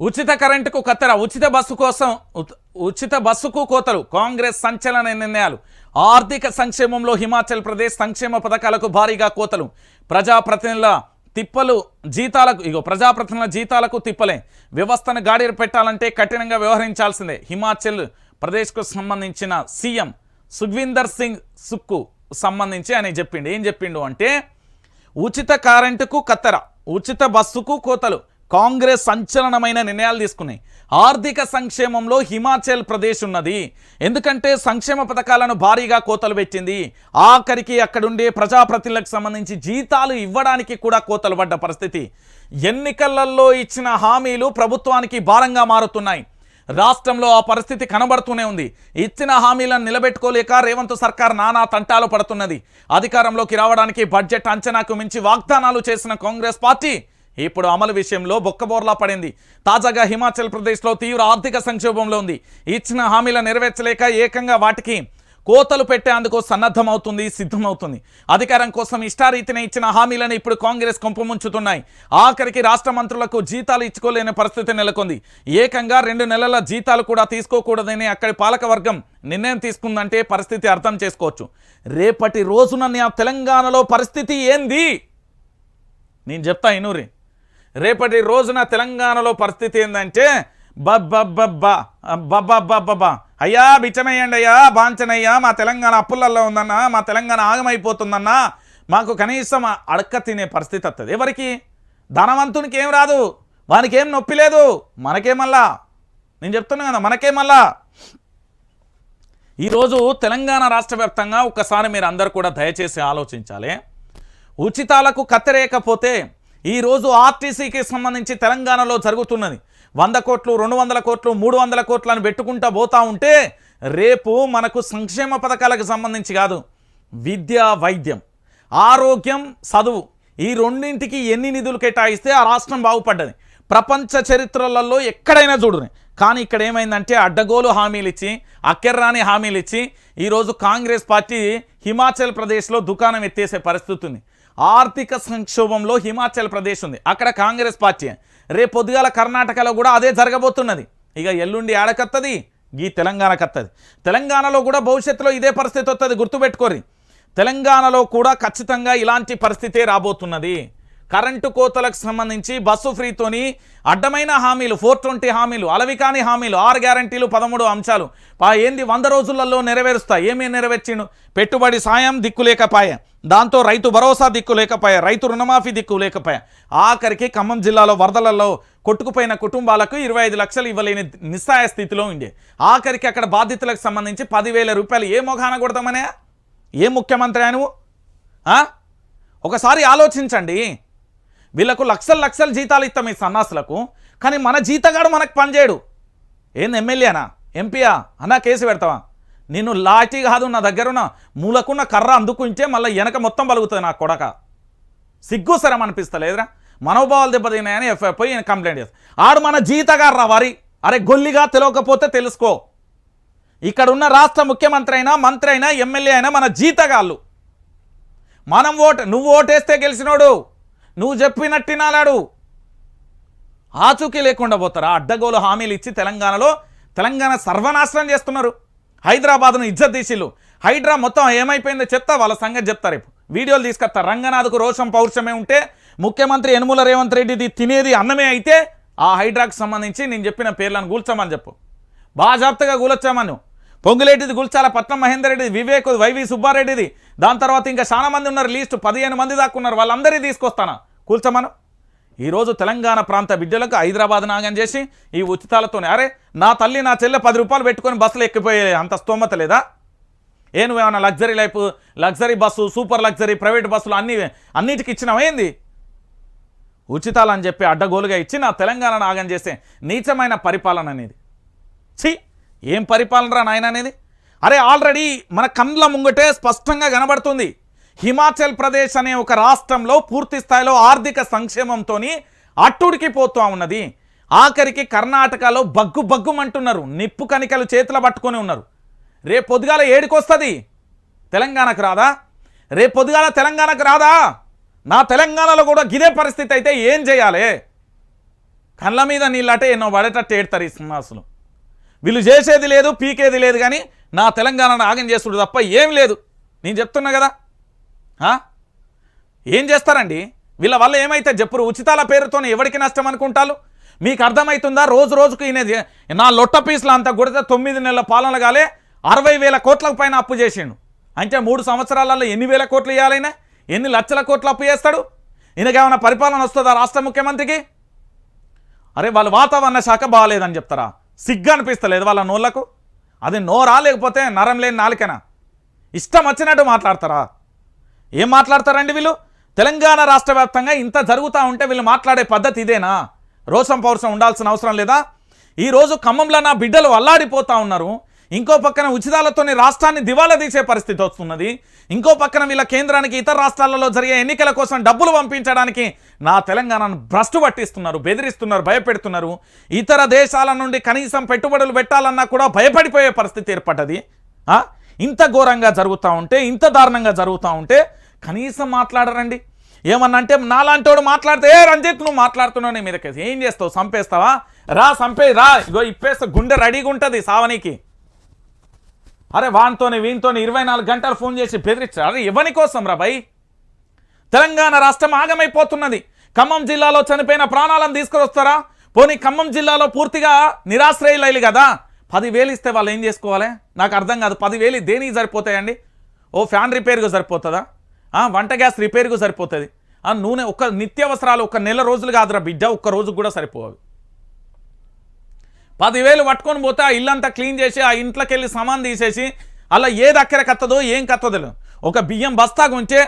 ఉచిత కరెంటుకు కత్తెర ఉచిత బస్సు కోసం ఉత్- ఉచిత బస్సుకు కోతలు కాంగ్రెస్ సంచలన నిర్ణయాలు. ఆర్థిక సంక్షేమంలో హిమాచల్ ప్రదేశ్ సంక్షేమ పథకాలకు భారీగా కోతలు. ప్రజాప్రతినిధుల తిప్పలు జీతాలకు ఇగో ప్రజాప్రతినిధుల జీతాలకు తిప్పలే. వ్యవస్థను గాడిర పెట్టాలంటే కఠినంగా వ్యవహరించాల్సిందే. హిమాచల్ ప్రదేశ్కు సంబంధించిన సీఎం సుఖ్వీందర్ సింగ్ సుక్కు సంబంధించి ఆయన చెప్పిండు. ఏం చెప్పిండు అంటే ఉచిత కరెంటుకు కత్తెర ఉచిత బస్సుకు కోతలు. కాంగ్రెస్ సంచలనమైన నిర్ణయాలు తీసుకున్నాయి. ఆర్థిక సంక్షేమంలో హిమాచల్ ప్రదేశ్ ఉన్నది. ఎందుకంటే సంక్షేమ పథకాలను భారీగా కోతలు పెట్టింది. ఆఖరికి అక్కడుండే ప్రజాప్రతినిధులకు సంబంధించి జీతాలు ఇవ్వడానికి కూడా కోతలు పడ్డ పరిస్థితి. ఎన్నికలలో ఇచ్చిన హామీలు ప్రభుత్వానికి భారంగా మారుతున్నాయి. రాష్ట్రంలో ఆ పరిస్థితి కనబడుతూనే ఉంది. ఇచ్చిన హామీలను నిలబెట్టుకోలేక రేవంత్ సర్కార్ నానా తంటాలు పడుతున్నది. అధికారంలోకి రావడానికి బడ్జెట్ అంచనాకు మించి వాగ్దానాలు చేసిన కాంగ్రెస్ పార్టీ ఇప్పుడు అమలు విషయంలో బొక్కబోర్లా పడింది. తాజాగా హిమాచల్ ప్రదేశ్లో తీవ్ర ఆర్థిక సంక్షోభంలో ఉంది. ఇచ్చిన హామీల నెరవేర్చలేక ఏకంగా వాటికి కోతలు పెట్టేందుకు సన్నద్ధమవుతుంది సిద్ధమవుతుంది. అధికారం కోసం ఇష్టారీతిన ఇచ్చిన హామీలను ఇప్పుడు కాంగ్రెస్ కొంపముంచుతున్నాయి. ఆఖరికి రాష్ట్ర మంత్రులకు జీతాలు ఇచ్చుకోలేని పరిస్థితి నెలకొంది. ఏకంగా రెండు నెలల జీతాలు కూడా తీసుకోకూడదని అక్కడి పాలకవర్గం నిర్ణయం తీసుకుందంటే పరిస్థితి అర్థం చేసుకోవచ్చు. రేపటి రోజున తెలంగాణలో పరిస్థితి ఏంది? నేను చెప్తా ఇనూరి. రేపటి రోజున తెలంగాణలో పరిస్థితి ఏంటంటే బబ్బబ్బబ్బా బబ్బబ్బబ్బా అయ్యా బిచ్చమయ్యండి అయ్యా బాంచనయ్యా మా తెలంగాణ అప్పులల్లో ఉందన్నా మా తెలంగాణ ఆగమైపోతుందన్నా మాకు కనీసం అడక్క తినే పరిస్థితి వస్తుంది ఎవరికి? ధనవంతునికి ఏం రాదు. వానికి ఏం నొప్పి లేదు. మనకేమల్లా నేను చెప్తున్నా కదా మనకేమల్లా ఈరోజు తెలంగాణ రాష్ట్ర వ్యాప్తంగా ఒక్కసారి మీరు అందరు కూడా దయచేసి ఆలోచించాలి. ఉచితాలకు కత్తిరేయకపోతే ఈరోజు ఆర్టీసీకి సంబంధించి తెలంగాణలో జరుగుతున్నది. వంద కోట్లు రెండు వందల కోట్లు మూడు వందల కోట్లు అని పెట్టుకుంటా పోతా ఉంటే రేపు మనకు సంక్షేమ పథకాలకు సంబంధించి కాదు విద్య వైద్యం ఆరోగ్యం చదువు ఈ రెండింటికి ఎన్ని నిధులు కేటాయిస్తే ఆ రాష్ట్రం బాగుపడ్డది. ప్రపంచ చరిత్రలలో ఎక్కడైనా చూడుని కానీ ఇక్కడ ఏమైందంటే అడ్డగోలు హామీలు ఇచ్చి అక్కెర్రాని హామీలు ఇచ్చి ఈరోజు కాంగ్రెస్ పార్టీ హిమాచల్ ప్రదేశ్లో దుకాణం ఎత్తేసే పరిస్థితి ఉంది. ఆర్థిక సంక్షోభంలో హిమాచల్ ప్రదేశ్ ఉంది. అక్కడ కాంగ్రెస్ పార్టీ. రేపు పొద్దుగాల కర్ణాటకలో కూడా అదే జరగబోతున్నది. ఇక ఎల్లుండి ఆడకత్తది ఈ తెలంగాణకత్తది తెలంగాణలో కూడా భవిష్యత్తులో ఇదే పరిస్థితి వస్తుంది గుర్తుపెట్టుకోరి తెలంగాణలో కూడా ఖచ్చితంగా ఇలాంటి పరిస్థితే రాబోతున్నది. కరెంటు కోతలకు సంబంధించి బస్సు ఫ్రీతోని అడ్డమైన హామీలు ఫోర్ ట్వంటీ హామీలు అలవికాని హామీలు ఆరు గ్యారంటీలు పదమూడు అంశాలు. ఏంది వంద రోజులలో నెరవేరుస్తా ఏమీ నెరవేర్చిండు? పెట్టుబడి సాయం దిక్కులేకపాయ దాంతో రైతు భరోసా దిక్కు లేకపోయా రైతు రుణమాఫీ దిక్కు లేకపోయా. ఆఖరికి ఖమ్మం జిల్లాలో వరదలలో కొట్టుకుపోయిన కుటుంబాలకు ఇరవై ఐదు లక్షలు ఇవ్వలేని నిస్సాయ స్థితిలో ఉండే. ఆఖరికి అక్కడ బాధితులకు సంబంధించి పదివేల రూపాయలు ఏ మొఘాన కొడతామనే? ఏ ముఖ్యమంత్రి నువ్వు ఒకసారి ఆలోచించండి. వీళ్ళకు లక్షలు లక్షలు జీతాలు ఇస్తాం ఈ సన్నాసులకు కానీ మన జీతగాడు మనకు పనిచేయడు. ఏంది ఎమ్మెల్యేనా? ఎంపీయా? అన్నా కేసు పెడతావా? నేను లాఠీ కాదు నా దగ్గరున్న మూలకున్న కర్ర అందుకుంటే మళ్ళీ వెనక మొత్తం పలుగుతుంది నా కొడక. సిగ్గు సరం అనిపిస్తలేదురా. మనోభావాలు దెబ్బతిన్నాయని ఎఫ్ఐ పోయి కంప్లైంట్ చేస్తాను ఆడు మన జీతగారు రా వారి. అరే గొల్లిగా తెలియకపోతే తెలుసుకో. ఇక్కడ ఉన్న రాష్ట్ర ముఖ్యమంత్రి అయినా మంత్రి అయినా ఎమ్మెల్యే అయినా మన జీతగాళ్ళు. మనం ఓటు నువ్వు ఓటేస్తే గెలిచినోడు. నువ్వు చెప్పినట్టినాలాడు ఆచూకీ లేకుండా పోతారా? అడ్డగోలు హామీలు ఇచ్చి తెలంగాణలో తెలంగాణ సర్వనాశనం చేస్తున్నారు. హైదరాబాద్ను ఇజ్జత్ తీసిళ్ళు. హైడ్రా మొత్తం ఏమైపోయిందో చెప్తా వాళ్ళ సంగతి చెప్తా రేపు. వీడియోలు తీసుకొస్తా. రంగనాథ్కు రోషం పౌరుషమే ఉంటే ముఖ్యమంత్రి యనుమల రేవంత్ రెడ్డిది తినేది అన్నమే అయితే ఆ హైడ్రాకు సంబంధించి నేను చెప్పిన పేర్లను కూల్చామని చెప్పు. బాగా జాగ్రత్తగా కూలొచ్చామను పొంగులేటిది గుల్చాల పట్నం మహేందర్ రెడ్డిది వివేక్ వైవి సుబ్బారెడ్డిది. దాని తర్వాత ఇంకా చాలా మంది ఉన్నారు లీస్ట్ పదిహేను మంది దాకా ఉన్నారు వాళ్ళందరినీ తీసుకొస్తానా? కూల్చమను ఈరోజు తెలంగాణ ప్రాంత బిడ్డలకు హైదరాబాద్ నాగం చేసి ఈ ఉచితాలతోనే. అరే నా తల్లి నా చెల్లె పది రూపాయలు పెట్టుకొని బస్సులు ఎక్కిపోయే అంత స్తోమత లేదా? ఏ నువ్వేమన్నా luxury life luxury bus super luxury private బస్సులు అన్ని అన్నిటికి ఇచ్చినావా ఏంది? ఉచితాలని చెప్పి అడ్డగోలుగా ఇచ్చి నా తెలంగాణ నాగం చేసే నీచమైన పరిపాలన అనేది. ఛీ ఏం పరిపాలనరా నాయన అనేది? అరే ఆల్రెడీ మన కండ్ల ముంగటే స్పష్టంగా కనబడుతుంది. హిమాచల్ ప్రదేశ్ అనే ఒక రాష్ట్రంలో పూర్తి స్థాయిలో ఆర్థిక సంక్షేమంతో అట్టుడికి పోతూ ఉన్నది. ఆఖరికి కర్ణాటకలో బగ్గు బగ్గుమంటున్నారు. నిప్పు కణికలు చేతుల పట్టుకొని ఉన్నారు. రేపు పొద్దుగాల ఏడికొస్తుంది. తెలంగాణకు రాదా? రేపు పొద్దుగాల తెలంగాణకు రాదా? నా తెలంగాణలో కూడా గిదే పరిస్థితి అయితే ఏం చేయాలి? కళ్ళ మీద నీళ్ళటే ఎన్నో పడేటట్టు ఏడతారు ఈ సింహాసులు. వీళ్ళు చేసేది లేదు పీకేది లేదు కానీ నా తెలంగాణను ఆగం చేసుడు తప్ప ఏం లేదు. నేను చెప్తున్నా కదా. ఏం చేస్తారండి? వీళ్ళ వల్ల ఏమైతే చెప్పురు ఉచితాల పేరుతోనే ఎవరికి నష్టం అనుకుంటారు? మీకు అర్థమవుతుందా రోజు రోజుకు ఈయన నా లొట్ట పీసులు అంతా కొడితే తొమ్మిది నెలల పాలన కాలే అరవై వేల కోట్ల పైన అప్పు చేసిండు. అంటే మూడు సంవత్సరాలలో ఎన్ని వేల కోట్లు ఇవ్వాలైనా ఎన్ని లక్షల కోట్లు అప్పు చేస్తాడు? ఈయనకేమైనా పరిపాలన వస్తుందా రాష్ట్ర ముఖ్యమంత్రికి? అరే వాళ్ళ వాతావరణ శాఖ బాగాలేదని చెప్తారా? సిగ్గు అనిపిస్తలేదు వాళ్ళ నోళ్ళకు? అది నోరా లేకపోతే నరం లేని నాలుకనా? ఇష్టం వచ్చినట్టు మాట్లాడతారా? ఏం మాట్లాడతారండి వీళ్ళు? తెలంగాణ రాష్ట్ర వ్యాప్తంగా ఇంత జరుగుతూ ఉంటే వీళ్ళు మాట్లాడే పద్ధతి ఇదేనా? రోషం పౌరుషం ఉండాల్సిన అవసరం లేదా? ఈరోజు ఖమ్మంలో నా బిడ్డలు అల్లాడిపోతూ ఉన్నారు. ఇంకో పక్కన ఉచితాలతోని రాష్ట్రాన్ని దివాలా తీసే పరిస్థితి వస్తున్నది. ఇంకో పక్కన వీళ్ళ కేంద్రానికి ఇతర రాష్ట్రాలలో జరిగే ఎన్నికల కోసం డబ్బులు పంపించడానికి నా తెలంగాణను భ్రష్టు పట్టిస్తున్నారు బెదిరిస్తున్నారు భయపెడుతున్నారు. ఇతర దేశాల నుండి కనీసం పెట్టుబడులు పెట్టాలన్నా కూడా భయపడిపోయే పరిస్థితి ఏర్పడ్డది. ఇంత ఘోరంగా జరుగుతూ ఉంటే ఇంత దారుణంగా జరుగుతూ ఉంటే కనీసం మాట్లాడరండి. ఏమన్నా అంటే నాలాంటోడు మాట్లాడితే ఏ రంజిత్ నువ్వు మాట్లాడుతున్నావు నీ మీదకి ఏం చేస్తావు? చంపేస్తావా రా చంపే రా. ఇగో ఇప్పేస్తే గుండె రెడీగా ఉంటుంది సావనికి. అరే వాన్తోనే వీనితోని ఇరవై నాలుగు గంటలు ఫోన్ చేసి బెదిరించారు అరే ఇవ్వని కోసం రా భయ్? తెలంగాణ రాష్ట్రం ఆగమైపోతున్నది. ఖమ్మం జిల్లాలో చనిపోయిన ప్రాణాలను తీసుకొస్తారా పోనీ ఖమ్మం జిల్లాలో పూర్తిగా నిరాశ్రయులైలు కదా? పదివేలు ఇస్తే వాళ్ళు ఏం చేసుకోవాలి? నాకు అర్థం కాదు. పదివేలు దేనికి సరిపోతాయండి? ఓ ఫ్యాన్ రిపేర్కి సరిపోతుందా? వంట గ్యాస్ రిపేర్కు సరిపోతుంది. ఆ నూనె ఒక నిత్యావసరాలు ఒక నెల రోజులు కాదురా బిడ్డ ఒక్క రోజు కూడా సరిపోవు. పదివేలు పట్టుకొని పోతే ఆ ఇల్లంతా క్లీన్ చేసి ఆ ఇంట్లోకి వెళ్ళి సామాన్ తీసేసి అలా ఏది అక్కర కత్తదో ఏం కత్తదో ఒక బియ్యం బస్తా గుంచే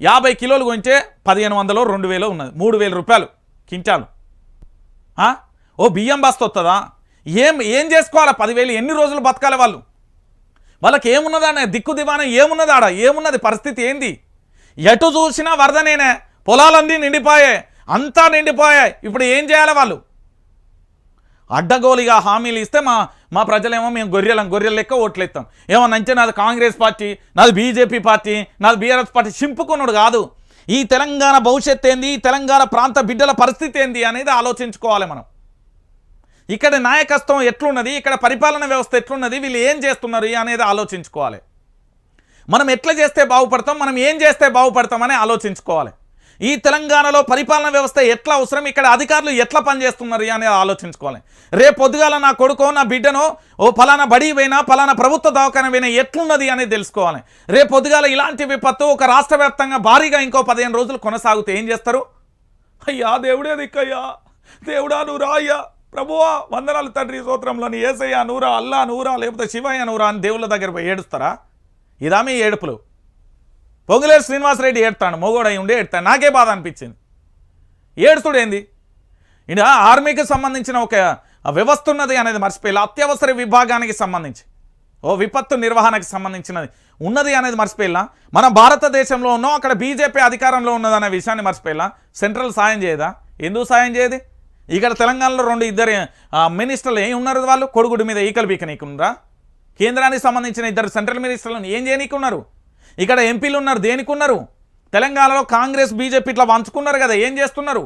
యాభై కిలోలు గుంచే పదిహేను వందలు రెండు వేలు ఉన్నది. మూడు వేల రూపాయలు కింటాలు ఓ బియ్యం బస్తా వస్తుందా ఏం ఏం చేసుకోవాలా? పదివేలు ఎన్ని రోజులు బతకాలి వాళ్ళు? వాళ్ళకి ఏమున్నదా దిక్కు దివానం ఏమున్నది ఆడ? ఏమున్నది పరిస్థితి ఏంది? ఎటు చూసినా వరదనేనే పొలాలన్నీ నిండిపోయాయి. అంతా నిండిపోయాయి. ఇప్పుడు ఏం చేయాలి వాళ్ళు? అడ్డగోలిగా హామీలు ఇస్తే మా మా ప్రజలేమో మేము గొర్రెలం గొర్రెలు లెక్క ఓట్లు ఇస్తాం ఏమన్నా నాది కాంగ్రెస్ పార్టీ నాది బీజేపీ పార్టీ నాది బీఆర్ఎస్ పార్టీ చింపుకున్నాడు కాదు. ఈ తెలంగాణ భవిష్యత్ ఏంది? ఈ తెలంగాణ ప్రాంత బిడ్డల పరిస్థితి ఏంది అనేది ఆలోచించుకోవాలి మనం. ఇక్కడ నాయకత్వం ఎట్లున్నది? ఇక్కడ పరిపాలన వ్యవస్థ ఎట్లున్నది? వీళ్ళు ఏం చేస్తున్నారు అనేది ఆలోచించుకోవాలి. మనం ఎట్లా చేస్తే బాగుపడతాం? మనం ఏం చేస్తే బాగుపడతామని ఆలోచించుకోవాలి. ఈ తెలంగాణలో పరిపాలన వ్యవస్థ ఎట్లా అవసరం? ఇక్కడ అధికారులు ఎట్లా పనిచేస్తున్నారు అనేది ఆలోచించుకోవాలి. రేపు పొద్దుగాల నా కొడుకో నా బిడ్డనో ఓ ఫలానా బడి పోయినా ఫలానా ప్రభుత్వ దవాఖాన పోయినా ఎట్లున్నది అనేది తెలుసుకోవాలి. రేపు పొద్దుగాల ఇలాంటి విపత్తు ఒక రాష్ట్ర భారీగా ఇంకో పదిహేను రోజులు కొనసాగితే ఏం చేస్తారు? అయ్యా దేవుడే దిక్కయ్యా. దేవుడా నువ్వు రాయ్యా. ప్రభువా వందనాలు తండ్రి స్తోత్రంలోని ఏసయ్య నూరా అల్లా నూరా లేకపోతే శివయ్య నూరా అని దేవుళ్ళ దగ్గర పోయి ఏడుస్తారా? ఇదా మీ ఏడుపులు. పొంగులేరు శ్రీనివాసరెడ్డి ఏడుతాడు మొగోడై ఉండి ఏడుతాడు. నాకే బాధ అనిపించింది. ఏడుస్తుడు ఏంది ఈయన ఆర్మీకి సంబంధించిన ఒక వ్యవస్థ ఉన్నది అనేది మర్చిపోయాలి అత్యవసర విభాగానికి సంబంధించి. ఓ విపత్తు నిర్వహణకి సంబంధించినది. ఉన్నది అనేది మర్చిపోయిలా మన భారతదేశంలో ఉన్నో అక్కడ బీజేపీ అధికారంలో ఉన్నదనే విషయాన్ని మర్చిపోయిలా సెంట్రల్ సాయం చేయదా? ఎందుకు సాయం చేయదు? ఇక్కడ తెలంగాణలో రెండు ఇద్దరు మినిస్టర్లు ఏమి ఉన్నారు వాళ్ళు? కొడుగుడి మీద ఈకలు బీకనీకున్నారా కేంద్రానికి సంబంధించిన ఇద్దరు సెంట్రల్ మినిస్టర్లను ఏం చేయనీకున్నారు ఇక్కడ ఎంపీలు ఉన్నారు దేనికి ఉన్నారు తెలంగాణలో కాంగ్రెస్ బీజేపీ ఇట్లా వంచుకున్నారు కదా ఏం చేస్తున్నారు?